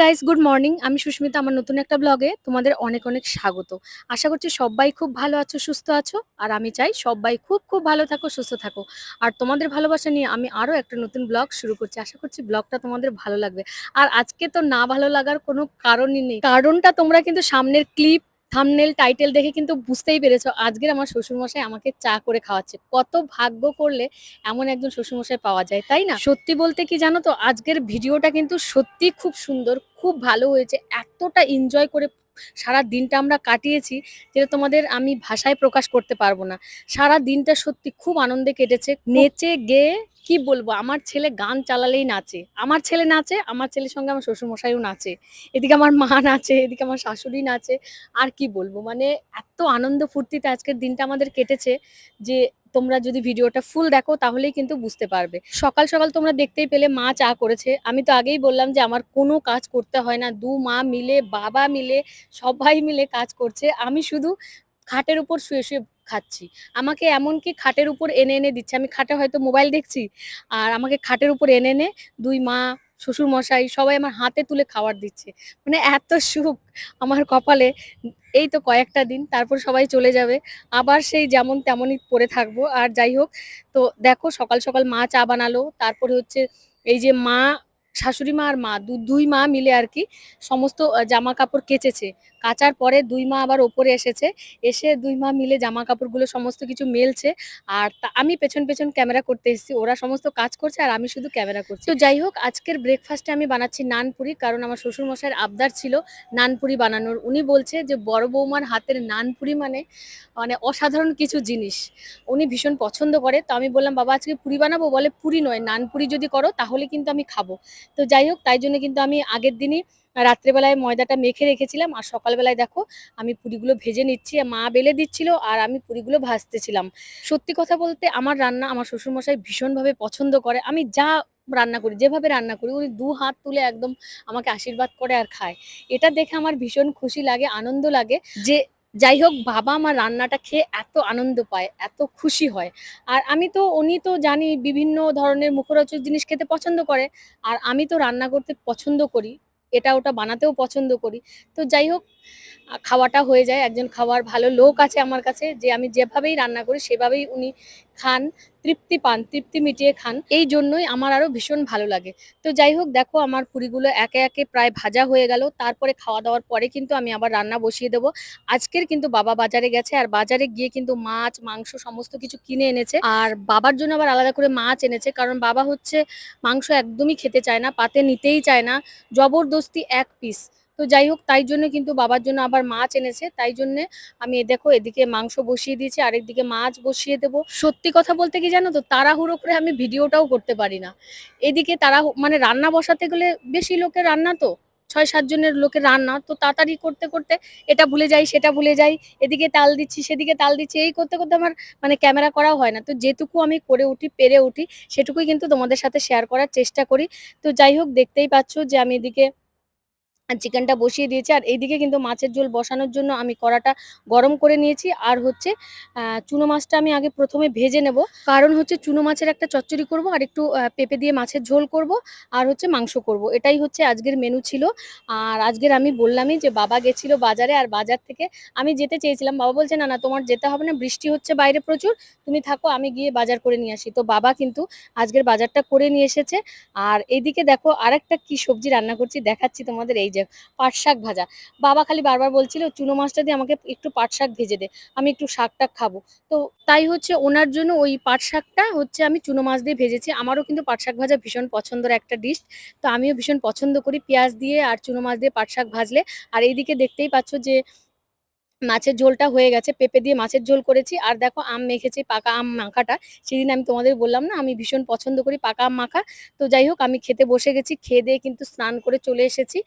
Guys good morning আমি সুস্মিতা, আমার নতুন একটা ব্লগে তোমাদের অনেক অনেক স্বাগত। আশা করছি সবাই খুব ভালো আছো, সুস্থ আছো, আর আমি চাই সবাই খুব খুব ভালো থাকো, সুস্থ থাকো। আর তোমাদের ভালোবাসা নিয়ে আমি আরও একটা নতুন ব্লগ শুরু করছি। আশা করছি ব্লগটা তোমাদের ভালো লাগবে। আর আজকে তো না ভালো লাগার কোনো কারণই নেই। কারণটা তোমরা কিন্তু সামনের ক্লিপ থামনেল টাইটেল দেখে কিন্তু বুঝতেই পেরেছ আজকের আমার শ্বশুরমশাই আমাকে চা করে খাওয়াচ্ছে। কত ভাগ্য করলে এমন একজন শ্বশুরমশাই পাওয়া যায় তাই না? সত্যি বলতে কি জানো তো আজকের ভিডিওটা কিন্তু সত্যি খুব সুন্দর খুব ভালো হয়েছে। এতটা এনজয় করে সারা দিনটা আমরা কাটিয়েছি যেটা তোমাদের আমি ভাষায় প্রকাশ করতে পারব না। সারা দিনটা সত্যি খুব আনন্দে কেটেছে। নেচে গেয়ে কি বলব? আমার ছেলে গান চালালেই নাচে। আমার ছেলে নাচে, আমার ছেলের সঙ্গে আমার শ্বশুরমশাইও নাচে। এদিকে আমার মা নাচে, এদিকে আমার শাশুড়ি নাচে। আর কি বলব? মানে এত আনন্দ ফুর্তিতে আজকের দিনটা আমাদের কেটেছে যে তোমরা যদি ভিডিওটা ফুল দেখো তাহলেই কিন্তু বুঝতে পারবে। সকাল সকাল তোমরা দেখতেই পেলে মা চা করেছে। আমি তো আগেই বললাম যে আমার কোনো কাজ করতে হয় না। দু মা মিলে, বাবা মিলে, সবাই মিলে কাজ করছে। আমি শুধু খাটের উপর শুয়ে শুয়ে খাচ্ছি। আমাকে এমনকি খাটের উপর এনে এনে দিচ্ছে। আমি খাটে হয়তো মোবাইল দেখছি, আর আমাকে খাটের উপর এনে এনে দুই মা, শ্বশুর মশাই সবাই আমার হাতে তুলে খাবার দিচ্ছে। মানে এত সুখ আমার কপালে। এই তো কয়েকটা দিন, তারপর সবাই চলে যাবে। আবার সেই যেমন তেমনই পরে থাকব। আর যাই হোক, তো দেখো সকাল সকাল মা চা বানালো। তারপরে হচ্ছে এই যে মা শাশুড়ি মা আর মা দুই মা মিলে আর কি সমস্ত জামা কাপড় কেচেছে। কাচার পরে দুই মা আবার ওপরে এসেছে। এসে দুই মা মিলে জামা কাপড়গুলো সমস্ত কিছু মেলছে। আর আমি পেছন পেছন ক্যামেরা করতে এসেছি। ওরা সমস্ত কাজ করছে আর আমি শুধু ক্যামেরা করছি। তো যাই হোক, আজকের ব্রেকফাস্টে আমি বানাচ্ছি নানপুরি, কারণ আমার শ্বশুর মশাইয়ের আবদার ছিল নানপুরি বানানোর। উনি বলছে যে, বড় বৌমার হাতের নানপুরি মানে মানে অসাধারণ কিছু জিনিস। উনি ভীষণ পছন্দ করে। তো আমি বললাম, বাবা, আজকে পুরি বানাবো? বলে, পুরি নয়, নানপুরি যদি করো তাহলে কিন্তু আমি খাব। তো যাই হোক, তাই জন্য কিন্তু আমি আগের দিনই রাত্রেবেলায় ময়দাটা মেখে রেখেছিলাম আর সকালবেলায় দেখো, আমি পুরিগুলো ভেজে নিচ্ছি, মা বেলে দিচ্ছিল আর আমি পুরিগুলো ভাজতেছিলাম। সত্যি কথা বলতে আমার রান্না আমার শ্বশুরমশাই ভীষণভাবে পছন্দ করে, আমি যা রান্না করি, যেভাবে রান্না করি, উনি দু হাত তুলে একদম আমাকে আশীর্বাদ করে আর খায়। এটা দেখে আমার ভীষণ খুশি লাগে, আনন্দ লাগে যে যাই হোক বাবা আমার রান্নাটা খেয়ে এত আনন্দ পায়, এত খুশি হয়। আর আমি তো, উনি তো জানি বিভিন্ন ধরনের মুখরোচক জিনিস খেতে পছন্দ করে, আর আমি তো রান্না করতে পছন্দ করি, এটা ওটা বানাতেও পছন্দ করি। তো যাই হোক খাওয়াটা হয়ে যায়, একজন খাওয়ার ভালো লোক আছে আমার কাছে, যে আমি যেভাবেই রান্না করি, সেভাবেই উনি খান। তৃপ্তি পান, তৃপ্তি মিটিয়ে খান, এই জন্যই আমার আরও ভীষণ ভালো লাগে। তো যাই হোক, দেখো আমার পুরিগুলো একে একে প্রায় ভাজা হয়ে গেল। তারপরে খাওয়া দাওয়ার পরে কিন্তু আমি আবার রান্না বসিয়ে দেবো। আজকের কিন্তু বাবা বাজারে গেছে, আর বাজারে গিয়ে কিন্তু মাছ, মাংস সমস্ত কিছু কিনে এনেছে। আর বাবার জন্য আবার আলাদা করে মাছ এনেছে, কারণ বাবা হচ্ছে মাংস একদমই খেতে চায় না, পাতে নিতেই চায় না। জবরদস্তি এক পিস তো যাই হোক, তাই জন্য কিন্তু বাবার জন্য আবার মাছ এনেছে। তাই জন্য আমি দেখো, এদিকে মাংস বসিয়ে দিয়েছি, আরেকদিকে মাছ বসিয়ে দেবো। সত্যি কথা বলতে কি জানো তো, তাড়াহুড়ো করে আমি ভিডিওটাও করতে পারি না। এদিকে তারা মানে রান্না বসাতে গেলে বেশি লোকের রান্না তো, ছয় সাতজনের লোকের রান্না, তো তাড়াতাড়ি করতে করতে এটা ভুলে যাই, সেটা ভুলে যাই, এদিকে তাল দিচ্ছি, সেদিকে তাল দিচ্ছি, এই করতে করতে আমার মানে ক্যামেরা করাও হয় না। তো যেটুকু আমি করে উঠি, পেরে উঠি, সেটুকুই কিন্তু তোমাদের সাথে শেয়ার করার চেষ্টা করি। তো যাই হোক, দেখতেই পাচ্ছ যে আমি এদিকে চিকেনটা বসিয়ে দিয়েছি। আর এইদিকে কিন্তু মাছের ঝোল বসানোর জন্য আমি কড়াটা গরম করে নিয়েছি। আর হচ্ছে চুনো মাছটা আমি আগে প্রথমে ভেজে নেব। কারণ হচ্ছে, চুনো মাছের একটা চচ্চড়ি করব আর একটু পেঁপে দিয়ে মাছের ঝোল করব আর হচ্ছে মাংস করব। এটাই হচ্ছে আজকের মেনু ছিল। আর আজকের আমি বললামই যে বাবা গেছিল বাজারে আর বাজার থেকে আমি যেতে চেয়েছিলাম। বাবা বলছে, না না, তোমার যেতে হবে না, বৃষ্টি হচ্ছে বাইরে প্রচুর। তুমি থাকো, আমি গিয়ে বাজার করে নিয়ে আসি। তো বাবা কিন্তু আজকের বাজারটা করে নিয়ে এসেছে। আর এইদিকে দেখো আর একটা কী সবজি রান্না করছি, দেখাচ্ছি তোমাদের। এই যে পাট শাক ভাজা। বাবা খালি বারবার বলছিল, চুনো মাছটা দিয়ে আমাকে একটু পাট শাক ভেজে দে, আমি একটু শাকটা খাব। তো তাই হচ্ছে ওনার জন্য ওই পাট শাকটা হচ্ছে আমি চুনো মাছ দিয়ে ভেজেছি। আমারও কিন্তু পাট শাক ভাজা ভীষণ পছন্দের একটা ডিশ তো আমিও ভীষণ পছন্দ করি। পেঁয়াজ দিয়ে আর চুনো মাছ দিয়ে পাট শাক ভাজলে। আর এইদিকে দেখতেই পাচ্ছ যে মাছের ঝোলটা হয়ে গেছে, পেঁপে দিয়ে মাছের ঝোল করেছি। আর দেখো আম মেখেছি, পাকা আম মাখাটা। সেদিন আমি তোমাদের বললাম না, আমি ভীষণ পছন্দ করি পাকা আম মাখা। তো যাই হোক, আমি খেতে বসে গেছি, খেয়ে দিয়ে কিন্তু স্নান করে চলে এসেছি।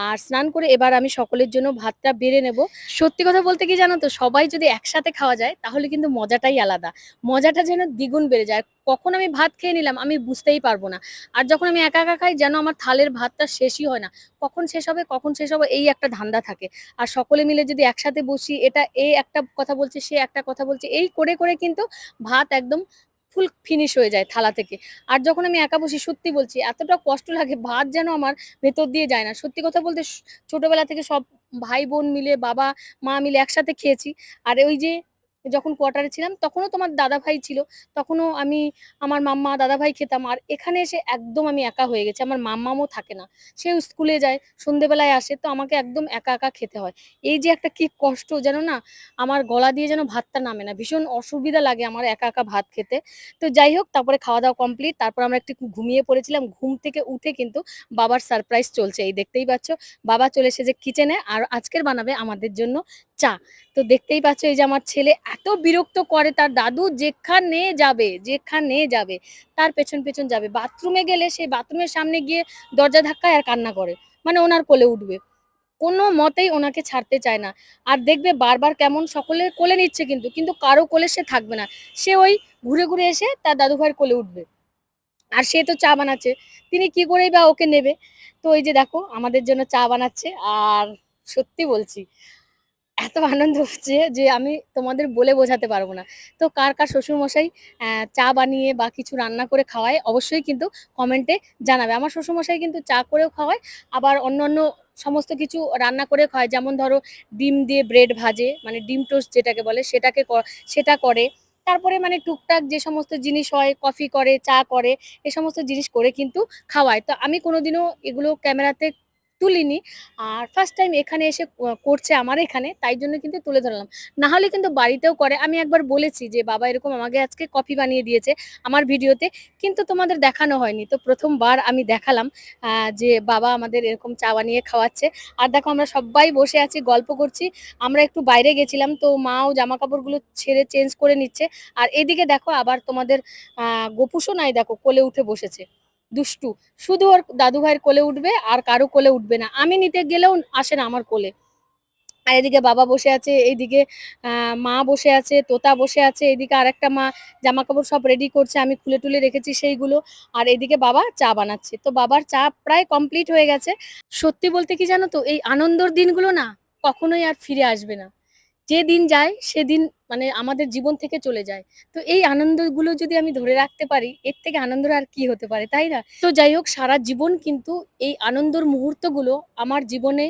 আর স্নান করে এবার আমি সকলের জন্য ভাতটা বেড়ে নেব। সত্যি কথা বলতে কি জানো তো, সবাই যদি একসাথে খাওয়া যায়, তাহলে কিন্তু মজাটাই আলাদা। মজাটা যেন দ্বিগুণ বেড়ে যায়। কখন আমি ভাত খেয়ে নিলাম আমি বুঝতেই পারব না। আর যখন আমি একা একা খাই যেন আমার থালের ভাতটা শেষই হয় না। কখন শেষ হবে, কখন শেষ হবে, এই একটা ধান্দা থাকে। আর সকলে মিলে যদি একসাথে বসি, এটা এ একটা কথা বলছে, সে একটা কথা বলছে, এই করে করে কিন্তু ভাত একদম ফুল ফিনিশ হয়ে যায় থালা থেকে। আর যখন আমি একা বসি, সত্যি বলছি, এতটা কষ্ট লাগে ভাত যেন আমার ভেতর দিয়ে যায় না। সত্যি কথা বলতে ছোটবেলা থেকে সব ভাই বোন মিলে বাবা মা মিলে একসাথে খেয়েছি। আর ওই যে যখন কোয়ার্টারে ছিলাম, তখনও তোমার দাদা ভাই ছিল। তখনও আমি আমার মাম্মা দাদা ভাই খেতাম। আর এখানে এসে একদম আমি একা হয়ে গেছি। আমার মাম্মামও থাকে না। সেও স্কুলে যায়, সন্ধেবেলায় আসে, তো আমাকে একদম একা একা খেতে হয়। এই যে একটা কি কষ্ট যেন না, আমার গলা দিয়ে যেন ভাতটা নামে না। ভীষণ অসুবিধা লাগে আমার একা একা ভাত খেতে। তো যাই হোক, তারপরে খাওয়া দাওয়া কমপ্লিট তারপর আমরা একটু ঘুমিয়ে পড়েছিলাম। ঘুম থেকে উঠে কিন্তু বাবার সারপ্রাইজ চলছে। এই দেখতেই পাচ্ছ, বাবা চলে এসেছে কিচেনে আর আজকের বানাবে আমাদের জন্য চা তো দেখতেই পাচ্ছ এই যে আমার ছেলে এত বিরক্ত করে তার দাদু যেখানে যাবে যেখানে যাবে, তার পেছন পেছন যাবে। বাথরুমে গেলে সেই বাথরুমের সামনে গিয়ে দরজা ধাক্কায় আর কান্না করে। মানে ওনার কোলে উঠবে। কোনো মতেই ওনাকে ছাড়তে চায় না। আর দেখবে বারবার কেমন সকলে কোলে নিচ্ছে কিন্তু কিন্তু কারও কোলে সে থাকবে না। সে ওই ঘুরে ঘুরে এসে তার দাদু ভাইয়ের কোলে উঠবে। আর সে তো চা বানাচ্ছে। তিনি কি করেই বা ওকে নেবে? তো এই যে দেখো, আমাদের জন্য চা বানাচ্ছে। আর সত্যি বলছি এত আনন্দ হচ্ছে যে আমি তোমাদের বলে বোঝাতে পারব না। তো কার কার শ্বশুরমশাই চা বানিয়ে বা কিছু রান্না করে খাওয়ায় অবশ্যই কিন্তু কমেন্টে জানাবে। আমার শ্বশুরমশাই কিন্তু চা করেও খাওয়ায়, আবার অন্য অন্য সমস্ত কিছু রান্না করে খাওয়ায়। যেমন ধরো ডিম দিয়ে ব্রেড ভাজে মানে ডিম টোস্ট যেটাকে বলে, সেটাকে সেটা করে। তারপরে মানে টুকটাক যে সমস্ত জিনিস হয়, কফি করে, চা করে, এ সমস্ত জিনিস করে কিন্তু খাওয়ায়। তো আমি কোনোদিনও এগুলো ক্যামেরাতে তুলিনি। আর ফার্স্ট টাইম এখানে এসে করছে আমার এখানে, তাই জন্য কিন্তু তুলে ধরলাম। না হলে কিন্তু বাড়িতেও করে। আমি একবার বলেছি যে, বাবা এরকম আমাকে আজকে কফি বানিয়ে দিয়েছে আমার ভিডিওতে। কিন্তু তোমাদের দেখানো হয়নি। তো প্রথমবার আমি দেখালাম যে বাবা আমাদের এরকম চা বানিয়ে খাওয়াচ্ছে। আর দেখো আমরা সবাই বসে আছি, গল্প করছি। আমরা একটু বাইরে গেছিলাম, তো মাও জামা কাপড়গুলো ছেড়ে চেঞ্জ করে নিচ্ছে। আর এদিকে দেখো আবার তোমাদের, আহ গোপুসও নাই দেখো কোলে উঠে বসেছে। দুষ্টু। শুধু ওর দাদু ভাইয়ের কোলে উঠবে আর কারও কোলে উঠবে না। আমি নিতে গেলেও আসে না আমার কোলে। আর এদিকে বাবা বসে আছে, এইদিকে মা বসে আছে, তোতা বসে আছে এদিকে আরেকটা মা জামা কাপড় সব রেডি করছে, আমি খুলে টুলে রেখেছি সেইগুলো। আর এদিকে বাবা চা বানাচ্ছে। তো বাবার চা প্রায় কমপ্লিট হয়ে গেছে। সত্যি বলতে কি জানো তো, এই আনন্দর দিনগুলো না কখনোই আর ফিরে আসবে না। যে দিন যায়, সেদিন মানে আমাদের জীবন থেকে চলে যায়। তো এই আনন্দগুলো যদি আমি ধরে রাখতে পারি, এর থেকে আনন্দ আর কি হতে পারে, তাই না? তো যাই হোক, সারা জীবন কিন্তু এই আনন্দর মুহূর্তগুলো আমার জীবনে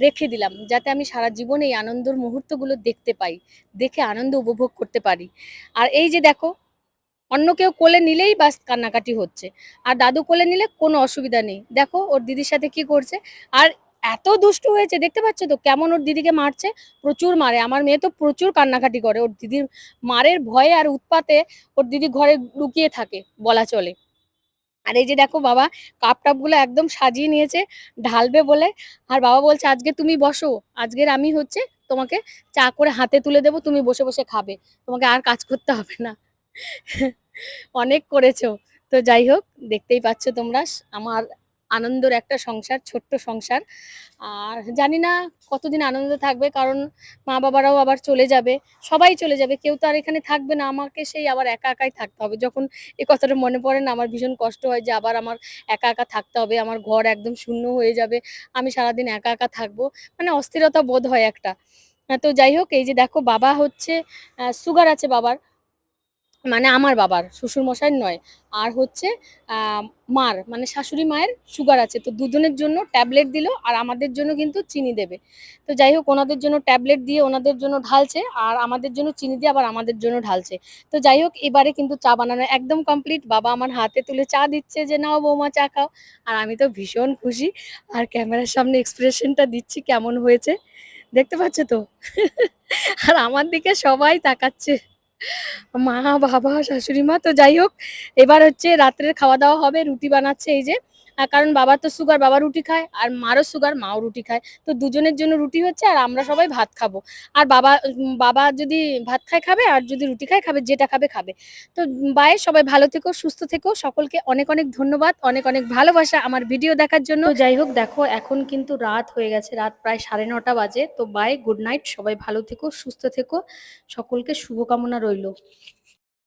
রেখে দিলাম, যাতে আমি সারা জীবন এই আনন্দর মুহূর্তগুলো দেখতে পাই, দেখে আনন্দ উপভোগ করতে পারি। আর এই যে দেখো, অন্য কেউ কোলে নিলেই বাস কান্নাকাটি হচ্ছে, আর দাদু কোলে নিলে কোনো অসুবিধা নেই। দেখো, ওর দিদির সাথে কি করছে? আর এত দুষ্টু হয়েছে, দেখতে পাচ্ছ তো? কেমন ওর দিদিকে মারছে? প্রচুর মারে। আমার মেয়ে তো প্রচুর কান্নাকাটি করে। ওর দিদির মারের ভয়ে আর উৎপাতে ওর দিদি ঘরে লুকিয়ে থাকে, বলা চলে। আর এই যে দেখো বাবা কাপ টাপগুলো একদম সাজিয়ে নিয়েছে, ঢালবে বলে। আর বাবা বলছে, আজকে তুমি বসো। আজকের আমি হচ্ছে তোমাকে চা করে হাতে তুলে দেবো। তুমি বসে বসে খাবে। তোমাকে আর কাজ করতে হবে না। অনেক করেছ। তো যাই হোক, দেখতেই পাচ্ছ তোমরা, আমার আনন্দর একটা সংসার, ছোট্ট সংসার। আর জানি না কতদিন আনন্দ থাকবে, কারণ মা বাবারাও আবার চলে যাবে, সবাই চলে যাবে, কেউ তো আর এখানে থাকবে না, আমাকে সেই আবার একা একাই থাকতে হবে। যখন এই কথাটা মনে পড়ে না, আমার ভীষণ কষ্ট হয় যে আবার আমার একা একা থাকতে হবে, আমার ঘর একদম শূন্য হয়ে যাবে, আমি সারাদিন একা একা থাকব। মানে অস্থিরতা বোধ হয় একটা। তো যাই হোক, এই যে দেখো, বাবা হচ্ছে সুগার আছে বাবার। মানে আমার বাবার শ্বশুর মশাই নয়। আর হচ্ছে মার মানে শাশুড়ি মায়ের সুগার আছে। তো দুজনের জন্য ট্যাবলেট দিল আর আমাদের জন্য কিন্তু চিনি দেবে। তো যাই হোক, ওনাদের জন্য ট্যাবলেট দিয়ে ওনাদের জন্য ঢালছে আর আমাদের জন্য চিনি দিয়ে আবার আমাদের জন্য ঢালছে। তো যাই হোক, এবারে কিন্তু চা বানানো একদম কমপ্লিট বাবা আমার হাতে তুলে চা দিচ্ছে যে, নাও বৌমা, চা খাও। আর আমি তো ভীষণ খুশি। আর ক্যামেরার সামনে এক্সপ্রেশনটা দিচ্ছি কেমন হয়েছে। দেখতে পাচ্ছ তো? আর আমার দিকে সবাই তাকাচ্ছে। মা, বাবা, শাশুড়ি মা, তো যাই হোক, এবার হচ্ছে রাত্রের খাওয়া দাওয়া হবে, রুটি বানাচ্ছে এই যে। কারণ বাবার তো সুগার বাবা রুটি খায়, আর মারও সুগার মাও রুটি খায়। তো দুজনের জন্য রুটি হচ্ছে, আর আমরা সবাই ভাত খাব। আর বাবা বাবা যদি ভাত খায় খাবে, আর যদি রুটি খায় খাবে, যেটা খাবে খাবে। তো বাই, সবাই ভালো থেকো, সুস্থ থেকো। সকলকে অনেক অনেক ধন্যবাদ, অনেক অনেক ভালোবাসা আমার ভিডিও দেখার জন্য। যাই হোক, দেখো, এখন কিন্তু রাত হয়ে গেছে, রাত প্রায় সাড়ে নটা বাজে। তো বাই গুড নাইট সবাই ভালো থেকো, সুস্থ থেকো। সকলকে শুভকামনা রইল।